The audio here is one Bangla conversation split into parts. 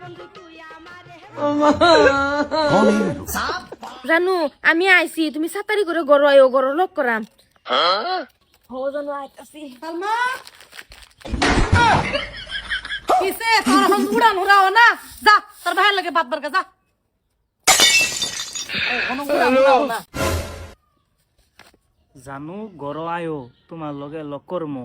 বন্ধু জানু আমি আইছি তুমি সাতারি করে গরো আয়ো গরো লক করাম হো জানু লাগে বাত বারকা যা জানু গরো আয়ো তোমার লগে লক করমো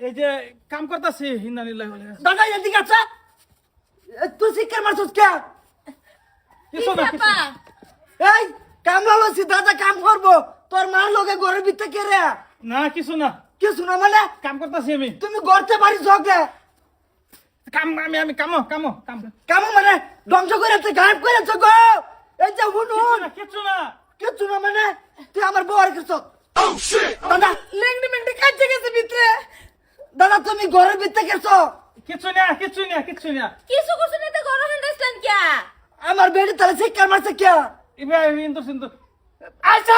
এই যে কাম করতেছি হিন্দানিল্লাহ বলে। দাদা এদিকে আছে তুই শিক্ষার মারছিস কে? কিছু না কিছু না। এই কামলা লাগছি দাদা কাম করব। তোর মার লগে ঘরের ভিতরে কে রে? না কিছু না। কি শোনা মানে? কাম করতেছি আমি। তুমি গড়তে পারিস ঝগড়ে কাম আমি আমি কামো কামো কাম। কেমন মানে? ধ্বংস করে তুই গায়েব করে গো! এই যে হুন হুন কিছু না। কিচ্ছু না মানে? তুই আমার বউর কৃষ দাদা লেংডি মেংডি কাটতে গেছে ভিতরে দাদা তুমি ঘরের ভিতরে গেছো। কিছু না কিছু না কিছু না। কিছু কিছু নিতে গরো হান্দাইছলেন কিয়া? আমার বেডি তাহলে শিক্ষার মারছে কে ইবে ইন্দু সিন্দু আইসো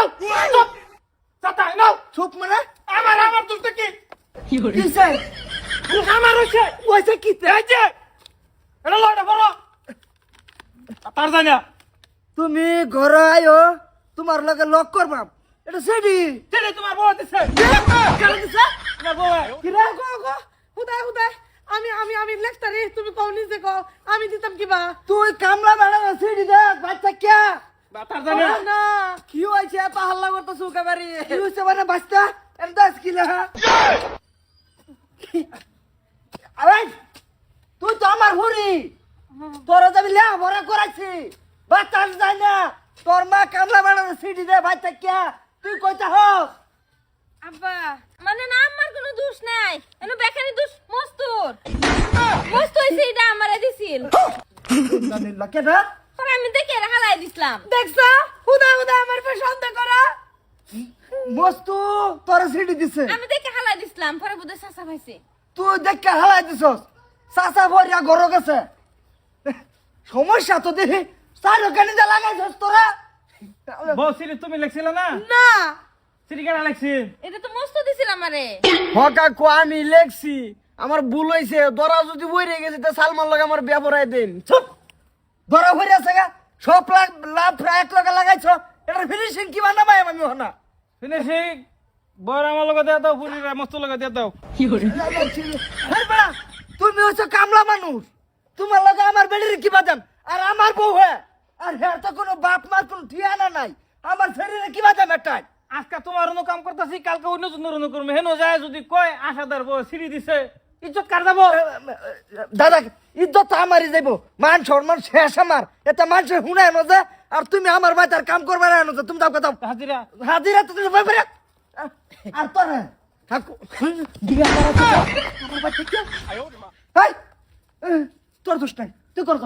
চুপ। চাতা নাও। চুপ মানে? আমার আমার তুই কি কি কিসে আমার হইছে। ওইসে কি এই যে। এটা লড়া বড়। তার জানা। তুমি ঘরে আয়ো তোমার লগে লক করবাম। এটা সেডি। ছেলে তোমার বউ দিছে। কেন দিছে? না কিরা গো গো আমি আমি আমি লেখতারি তুমি কও নিজে কও। আমি দিতাম কিবা তুই কামলা বেড়া সিডি দেখ বাচ্চা কে? তার জানা। না কি হয়েছে? পাহাল্লা করতে সুখে বাড়ি কি হয়েছে মানে বাচ্চা? এর দশ কিলো আরে তুই তো আমার হুরি। তোরা যাবি লে ভরা করাইছি বাচ্চা যাই না। তোর মা কামলা বেড়া সিডি দে বাচ্চা কে? তুই কইতে হোক। আব্বা মানে না আমার কোনো দোষ নাই। এনো বেকারি দোষ মস্তুর। মস্ত হইছে এটা আমারে দিছিল। পরে আমি দেখে হালাই দিছিলাম। দেখছা? হুদা হুদা আমার পে সন্দেহ করা। মস্তু তোর সিডি দিছে। আমি দেখে হালাই দিছিলাম পরে বোধহয় চাচা পাইছে। তুই দেখে হালাই দিছস? চাচা ভরিয়া ঘর গেছে। সমস্যা তো দেখি চার ওখানে যা লাগাইছস তোরা? বউ তুমি লেখছিলে না? না। সিরি কেন লেখছি এটা তো মস্ত দিছিল আমারে। হকা কো আমি লেখছি আমার ভুল হয়েছে দরা যদি বইরে গেছে তা সালমান লগে আমার ব্যবহার দিন। চুপ! ধরা ভরিয়া আছে গা। সব লাখ লাভ এক লগে লাগাইছ। এটার ফিনিশিং কি বানাবাই আমি হনা? ফিনিশিং বউর আমার লগে দিয়ে দাও পুরিরা মস্ত লগে দিয়ে দাও। হেই বেড়া, তুমি হচ্ছে কামলা মানুষ। তোমার লগে আমার বেড়ির কি বাজান? আর আমার বউ হ্যাঁ আর হ্যাঁ তো কোনো বাপ মার কোনো ঠিয়ানা নাই। আমার শরীরে কি বাজাম একটাই আজকে তোমার অনু কাম করতেছি কালকে অন্য জনের অনু করব হেন যায় যদি কয় আশা বউ সিঁড়ি দিছে ইজ্জত কার যাব? দাদা ইজ্জত তো আমারই যাইব। মান সম্মান শেষ আমার। এটা মানুষ শুনায় না যে আর তুমি আমার ভাই আর কাম করবে না যে তুমি কথা হাজিরা। হাজিরা তো তুমি ব্যাপারে আর তোর তোর দোষ নাই। তুই কর।